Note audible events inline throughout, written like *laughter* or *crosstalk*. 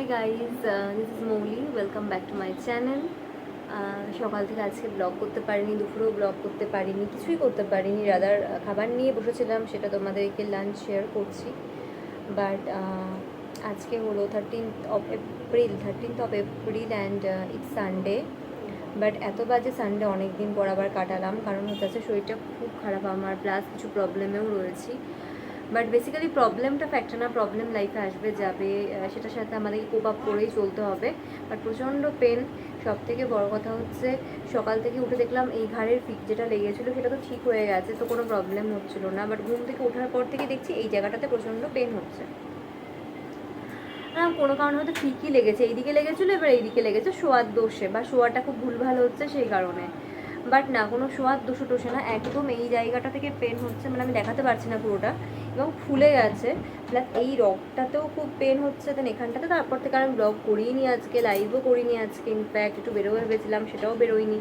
Hi guys this is Mouli welcome back to my channel সকাল থেকে আজকে blog করতে পারিনি, দুপুরেও ব্লগ করতে পারিনি, কিছুই করতে পারিনি রাদার খাবার নিয়ে বসেছিলাম, সেটা তোমাদেরকে লাঞ্চ শেয়ার করছি। বাট আজকে হলো thirteenth of April thirteenth of April and it's Sunday but এত বাজে সানডে অনেক দিন পর আবার কাটালাম, কারণ হচ্ছে শরীরটা খুব খারাপ আমার প্লাস কিছু প্রবলেমেও রয়েছি। বাট বেসিক্যালি প্রবলেমটা ফ্যাক্টর না প্রবলেম লাইফে আসবে, যাবে সেটার সাথে আমাদেরকে কোপ আপ করেই চলতে হবে। বাট প্রচণ্ড পেন সব থেকে বড় কথা হচ্ছে, সকাল থেকে উঠে দেখলাম এই ঘাড়ের ফিক যেটা লেগেছিলো, সেটা তো ঠিক হয়ে গেছে, তো কোনো প্রবলেম হচ্ছিল না। বাট ঘুম থেকে ওঠার পর থেকে দেখছি এই জায়গাটাতে প্রচণ্ড পেন হচ্ছে। না কোনো কারণে হয়তো ঠিকই লেগেছে। এইদিকে লেগেছিলো, এবার এইদিকে লেগেছে শোয়ার দোষে। বা শোয়াটা খুব ভুলভাল হচ্ছে সেই কারণে। বাট না, কোনো শোয়ার দোষে টোষে না, একদম এই জায়গাটা থেকে পেন হচ্ছে মানে আমি দেখাতে পারছি না পুরোটা। এবং ফুলে গেছে। প্লাস এই রকটাতেও খুব পেন হচ্ছে দেন এখানটাতে তারপর থেকে আমি ব্লগ করিনি আজকে লাইভও করিনি আজকে ইনফ্যাক্ট একটু বেরোবে ভেবেছিলাম, সেটাও বেরোয়নি।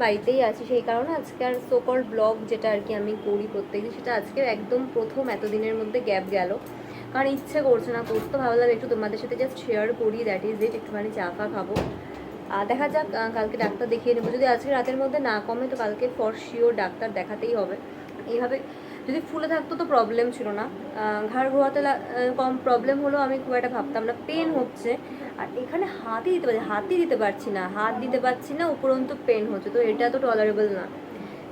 বাড়িতেই আছি, সেই কারণে আজকে আর সোকল ব্লগ যেটা আর কি আমি করি প্রত্যেকদিন, সেটা আজকে একদম প্রথম এতদিনের মধ্যে গ্যাপ গেল। কারণ ইচ্ছে করছে না, করতে ভাবলাম একটু তোমাদের সাথে জাস্ট শেয়ার করি দ্যাট ইজ ইট একটুখানি চা ফা খাব। আর দেখা যাক কালকে ডাক্তার দেখিয়ে নেব। যদি আজকে রাতের মধ্যে না কমে, তো কালকে ফর শিওর ডাক্তার দেখাতেই হবে। এইভাবে যদি ফুলে থাকতো তো প্রবলেম ছিল না। ঘাড় ঘোরাতে কম প্রবলেম হলো আমি খুব একটা ভাবতাম না। পেন হচ্ছে। আর এখানে হাতই দিতে পারছি হাতই দিতে পারছি না, হাত দিতে পারছি না, উপরন্তু পেন হচ্ছে। তো এটা তো টলারেবল না।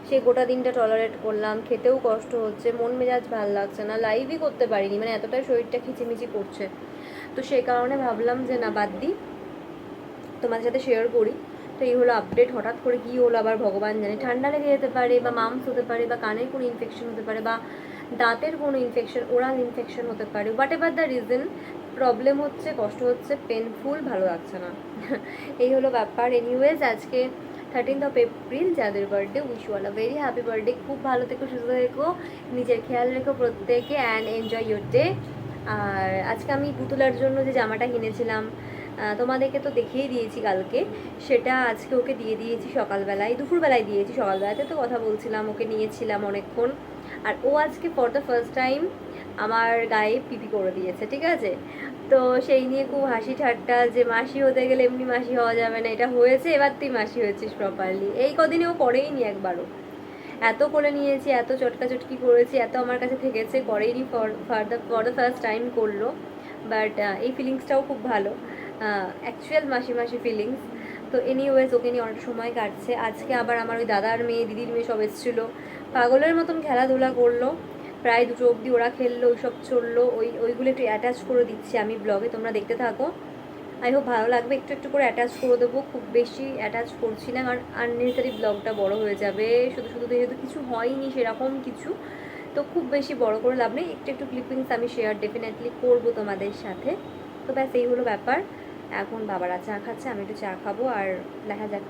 সে গোটা দিনটা টলারেট করলাম, খেতেও কষ্ট হচ্ছে, মন মেজাজ ভালো লাগছে না লাইভই করতে পারিনি মানে এতটাই শরীরটা খিচিমিচি করছে। তো সেই কারণে ভাবলাম যে না, বাদ দিই তোমাদের সাথে শেয়ার করি। তো এই হলো আপডেট হঠাৎ করে কী হলো? আবার ভগবান জানে। ঠান্ডা লেগে যেতে পারে বা মামস হতে পারে বা কানের কোনো ইনফেকশন হতে পারে বা দাঁতের কোনো ইনফেকশন ওরাল ইনফেকশন হতে পারে। Whatever the reason problem হচ্ছে, কষ্ট হচ্ছে পেনফুল ভালো লাগছে না। *laughs* এই হলো ব্যাপার। এনিওয়েজ আজকে থার্টিন্থ অফ এপ্রিল যাদের birthday wish all a very happy birthday খুব ভালো থেকো, সুস্থ থেকো, নিজের খেয়াল রেখো প্রত্যেকে অ্যান্ড এনজয় ইউর ডে আর আজকে আমি পুতুলার জন্য যে জামাটা কিনেছিলাম তোমাদেরকে তো দেখিয়ে দিয়েছি কালকে। সেটা আজকে ওকে দিয়ে দিয়েছি সকালবেলায়, দুপুরবেলায় দিয়েছি সকালবেলাতে। তো কথা বলছিলাম, ওকে নিয়েছিলাম অনেকক্ষণ। আর ও আজকে ফর দ্য ফার্স্ট টাইম আমার গায়ে পিপি করে দিয়েছে, ঠিক আছে? তো সেই নিয়ে খুব হাসি ঠাট্টা যে মাসি হতে গেলে এমনি মাসি হওয়া যাবে না, এটা হয়েছে, এবার তুই মাসি হয়েছিস প্রপারলি এই কদিনে ও করেই নি একবারও। এত করে নিয়েছি, এত চটকা চটকি করেছি, এত আমার কাছে থেকেছে, করেইনি for for the for the first time করল। বাট এই ফিলিংসটাও খুব ভালো। অ্যাকচুয়াল মাসি মাসি ফিলিংস তো এনিওয়েজ ওকে নিয়ে অনেক সময় কাটছে। আজকে আবার আমার ওই দাদার মেয়ে, দিদির মেয়ে সব এসেছিল। পাগলের মতন খেলাধুলা করল। প্রায় দুটো অবধি ওরা খেললো, ওইসব চলল। ওই, ওইগুলো একটু অ্যাটাচ করে দিচ্ছি আমি ব্লগে তোমরা দেখতে থাকো। আই হোপ ভালো লাগবে। একটু একটু করে অ্যাটাচ করে দেবো। খুব বেশি অ্যাটাচ করছি না, কারণ আননেসারি ব্লগটা বড় হয়ে যাবে। শুধু শুধু যেহেতু কিছু হয়নি, সেরকম কিছু। তো খুব বেশি বড় করে লাভ নেই। একটু একটু ক্লিপিংস আমি শেয়ার ডেফিনেটলি করব তোমাদের সাথে। তো ব্যাস, এই হলো ব্যাপার। এখন বাবারা চা খাচ্ছে, আমি একটু চা খাব আর দেখা যাক।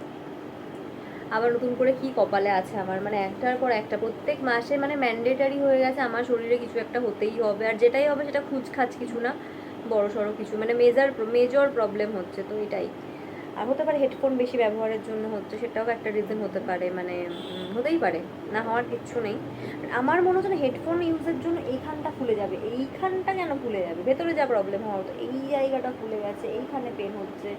আবার নতুন করে কি কপালে আছে আমার মানে একটার পর একটা, প্রত্যেক মাসে মানে ম্যান্ডেটারি হয়ে গেছে আমার শরীরে কিছু একটা হতেই হবে, আর যেটাই হবে সেটা খুচখাচ কিছু না বড় সড়ো কিছু মানে মেজার মেজর প্রবলেম হচ্ছে তো এটাই। আর হতে পারে হেডফোন বেশি ব্যবহারের জন্য হচ্ছে সেটাও একটা রিজন হতে পারে মানে হতেই পারে, না হওয়ার কিচ্ছু নেই। আমার মনে হচ্ছে হেডফোন ইউজের জন্য এইখানটা ফুলে যাবে, এইখানটা কেন ফুলে যাবে? ভেতরে যা প্রবলেম হওয়ার তো এই জায়গাটা ফুলে গেছে, এইখানে পেন হচ্ছে,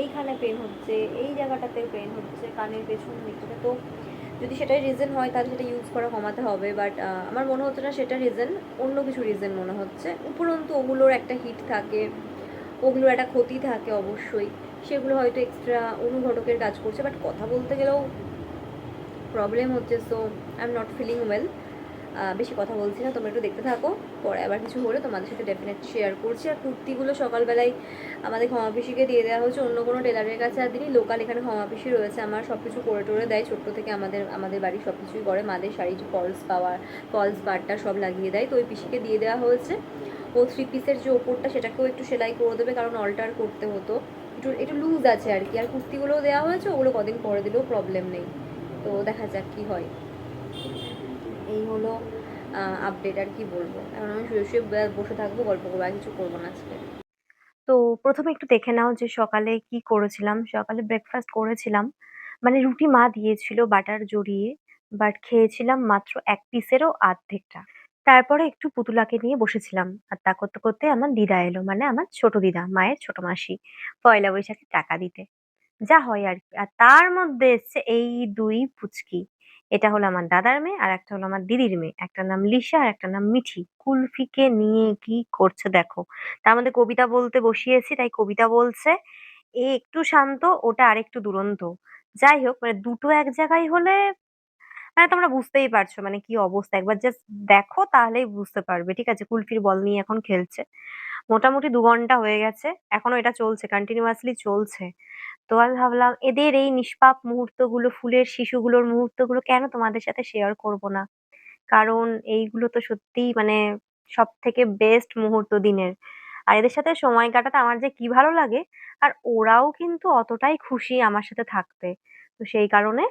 এইখানে পেন হচ্ছে, এই জায়গাটাতে পেন হচ্ছে, কানের পেছন দিকটা তো যদি সেটাই রিজন হয়, তাহলে সেটা ইউজ করা কমাতে হবে বাট আমার মনে হচ্ছে না সেটা রিজন অন্য কিছু রিজন মনে হচ্ছে। উপরন্তু ওগুলোর একটা হিট থাকে, ওগুলোর একটা ক্ষতি থাকে অবশ্যই। সেগুলো হয়তো এক্সট্রা অনুঘটকের কাজ করছে বাট কথা বলতে গেলেও প্রবলেম হচ্ছে so I am not feeling well বেশি কথা বলছি না, তোমরা একটু দেখতে থাকো, পরে আবার কিছু হলে তোমাদের সাথে ডেফিনেট শেয়ার করছি। আর কুর্তিগুলো সকালবেলায় আমাদের ক্ষমাপিসিকে দিয়ে দেওয়া হচ্ছে অন্য কোনো টেলারের কাছে আর দিনই লোকাল এখানে ক্ষমাপিসি রয়েছে। আমার সব কিছু করে টোরে দেয়, ছোট্ট থেকে আমাদের আমাদের বাড়ি সব কিছুই করে। মাদের শাড়ি ফলস পাওয়ার ফলস বারটা সব লাগিয়ে দেয়। তো ওই পিসিকে দিয়ে দেওয়া হয়েছে। ও থ্রি পিসের যে ওপরটা, সেটাকেও একটু সেলাই করে দেবে, কারণ অল্টার করতে হতো। একটু একটু লুজ আছে আর কি। আর কুর্তিগুলোও দেওয়া হয়েছে, ওগুলো কদিন পরে দিলেও প্রবলেম নেই। তো দেখা যাক কী হয়। এই হলো আপডেট আর কি বলব। এখন আমি শুয়ে শুয়ে বসে থাকব, গল্প করব কিছু করব না আজকে। তো প্রথমে একটু দেখে নাও যে সকালে কি করেছিলাম। সকালে ব্রেকফাস্ট করেছিলাম। মানে রুটি মা দিয়েছিল বাটার জড়িয়ে বাট খেয়েছিলাম মাত্র এক পিসেরও অর্ধেকটা। তারপরে একটু পুতুলাকে নিয়ে বসেছিলাম। আর তা করতে করতে আমার দিদা এলো মানে আমার ছোট দিদা, মায়ের ছোট মাসি, পয়লা বৈশাখে টাকা দিতে। যা হয় আর কি। আর তার মধ্যে এসছে এই দুই পুচকি। এটা হলো আমার দাদার মেয়ে আর একটা হলো আমার দিদির মেয়ে। একটা নাম লিসা আর একটা নাম মিঠি। কুলফিকে নিয়ে কি করছে দেখো। তার মধ্যে কবিতা বলতে বসিয়েছি, তাই কবিতা বলছে, এ একটু শান্ত, ওটা আরেকটু দুরন্ত। যাই হোক মানে দুটো এক জায়গায় হলে মানে তোমরা বুঝতেই পারছ মানে কি অবস্থা। একবার জাস্ট দেখো তাহলেই বুঝতে পারবে, ঠিক আছে? কুলফির বল নিয়ে এখন খেলছে। মোটামুটি দু ঘণ্টা হয়ে গেছে এখনও এটা চলছে কন্টিনিউয়াসলি চলছে। তো আমি ভাবলাম এদের এই নিষ্পাপ মুহূর্তগুলো, ফুলের শিশুগুলোর মুহূর্তগুলো কেন তোমাদের সাথে শেয়ার করব না? কারণ এইগুলো তো সত্যিই মানে সব থেকে বেস্ট মুহূর্ত দিনের। আর এদের সাথে সময় কাটাতে আমার যে কি ভালো লাগে, আর ওরাও কিন্তু অতটাই খুশি আমার সাথে থাকতে। তো সেই কারণে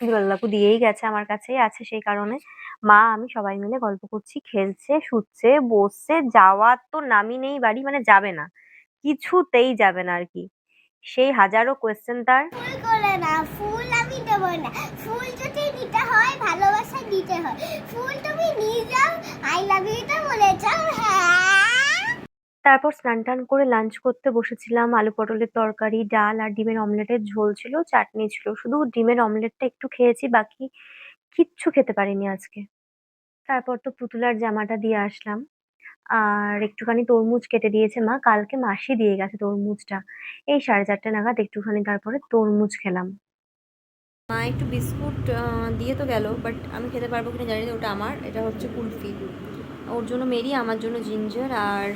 দুলাল দিয়েই গেছে আমার কাছেই আছে সেই কারণে। মা, আমি সবাই মিলে গল্প করছি, খেলছে, শুচ্ছে, বসছে যাওয়ার তো নামই নেই বাড়ি মানে যাবে না। কিছুতেই যাবে না আর কি। সেই হাজারো কোয়েশ্চেন তার। ফুল তুমি নিয়ে যাও আই লাভ বলে যাও হ্যাঁ। তারপর স্নান টান করে লাঞ্চ করতে বসেছিলাম। আলু পটলের তরকারি, ডাল আর ডিমের অমলেটের ঝোল ছিল, চাটনি ছিল। শুধু ডিমের অমলেটটা একটু খেয়েছি, বাকি কিচ্ছু খেতে পারিনি আজকে। তারপর তো পুতুলার জামাটা দিয়ে আসলাম। আর একটুখানি তরমুজ কেটে দিয়েছে মা। কালকে মাসি দিয়ে গেছে তরমুজটা। এই সাড়ে চারটে নাগাদ একটুখানি তারপরে তরমুজ খেলাম। মা একটু বিস্কুট দিয়ে তো গেল বাট আমি খেতে পারব কিনা জানি ওটা আমার, এটা হচ্ছে কুলফি। ওর জন্য মেরি, আমার জন্য জিঞ্জার আর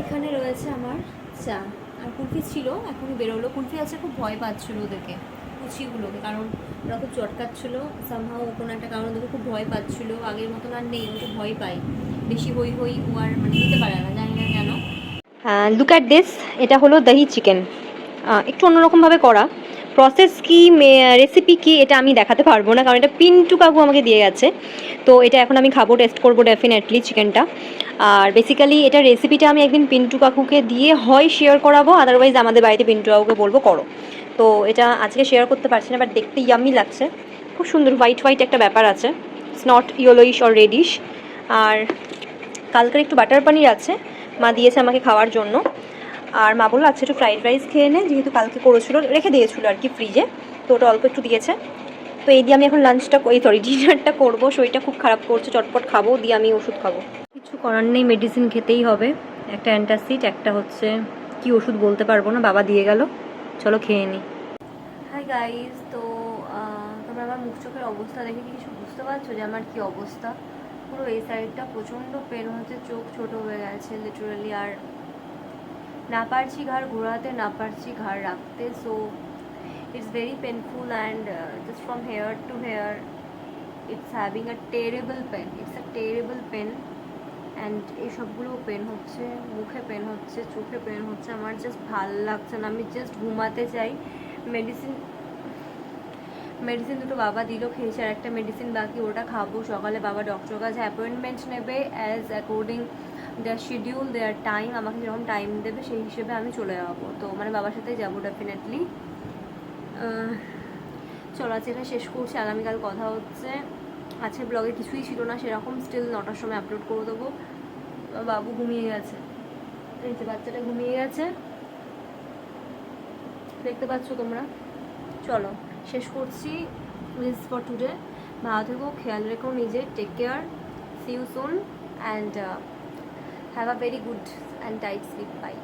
এখানে রয়েছে আমার চা। আর কুলফি ছিল এখন বেরোলো। কুলফি আছে, খুব ভয় পাচ্ছিল ওদেরকে, কুচিগুলোকে, কারণ ওরা খুব চটকাচ্ছিল। সামহাও কোনো একটা কারণ ওদেরকে খুব ভয় পাচ্ছিলো। আগের মতন আর নেই ওকে ভয় পাই। বেশি হই হই ও আর মানে নিতে পারে না, জানি না কেন। লুক অ্যাট দিস এটা হলো দহি চিকেন একটু অন্যরকমভাবে করা। প্রসেস কি রেসিপি কি, এটা আমি দেখাতে পারব না, কারণ এটা পিন্টু কাকু আমাকে দিয়ে গেছে। তো এটা এখন আমি খাব টেস্ট করব ডেফিনেটলি চিকেনটা আর বেসিক্যালি এটা রেসিপিটা আমি একদিন পিন্টু কাকুকে দিয়ে হয় শেয়ার করাবো আদারওয়াইজ আমাদের বাড়িতে পিন্টু কাকুকে বলব করো। তো এটা আজকে শেয়ার করতে পারছি না বাট দেখতে ইয়ামি লাগছে। খুব সুন্দর হোয়াইট হোয়াইট একটা ব্যাপার আছে। It's not yellowish or reddish আর কালকের একটু বাটার পানির আছে, মা দিয়েছে আমাকে খাওয়ার জন্য। আর মা বলল আচ্ছা একটু ফ্রাইড রাইস খেয়ে নে যেহেতু কালকে করেছিল রেখে দিয়েছিলো আর কি ফ্রিজে তো ওটা অল্প একটু দিয়েছে। তো এই দিয়ে আমি এখন লাঞ্চটা এই সরি ডিনারটা *laughs* করব। শরীরটা খুব খারাপ করছে চটপট খাব দিয়ে আমি ওষুধ খাব। কিছু করার নেই মেডিসিন খেতেই হবে। একটা অ্যান্টাসিড একটা হচ্ছে কি ওষুধ বলতে পারব না বাবা দিয়ে গেল। চলো খেয়ে নিই হাই গাইজ তো তোমরা আমার মুখ চোখের অবস্থা দেখে কি কিছু বুঝতে পারছ যে আমার কি অবস্থা? পুরো এই সাইডটা প্রচণ্ড পেন হচ্ছে চোখ ছোট হয়ে গেছে লিটারালি আর না পারছি ঘাড় ঘোরাতে, না পারছি ঘাড় রাখতে so it's very painful and just from here to here it's having a terrible pain it's a terrible pain and এই সবগুলো পেন হচ্ছে, মুখে পেন হচ্ছে, চোখে পেন হচ্ছে, আমার জাস্ট ভালো লাগছে না। আমি জাস্ট ঘুমাতে চাই। মেডিসিন মেডিসিন দুটো বাবা দিল, খেয়েছে আর একটা মেডিসিন বাকি, ওটা খাব। সকালে বাবা ডক্টর কাছে অ্যাপয়েন্টমেন্ট নেবে as according their schedule their time আমাকে যেরকম টাইম দেবে সেই হিসেবে আমি চলে যাব। তো মানে বাবার সাথেই যাব ডেফিনেটলি চলো, আজকে এটা শেষ করছি। আগামীকাল কথা হচ্ছে। আজকে ব্লগে কিছুই ছিল না, সেরকম স্টিল নটার সময় আপলোড করে দেবো। বাবু ঘুমিয়ে গেছে। এই যে বাচ্চাটা ঘুমিয়ে গেছে। দেখতে পাচ্ছ তোমরা? চলো, শেষ করছি দিস ফর টুডে ভালো থেকো, খেয়াল রেখো নিজে take care see you soon and Have a very good and tight sleep. Bye.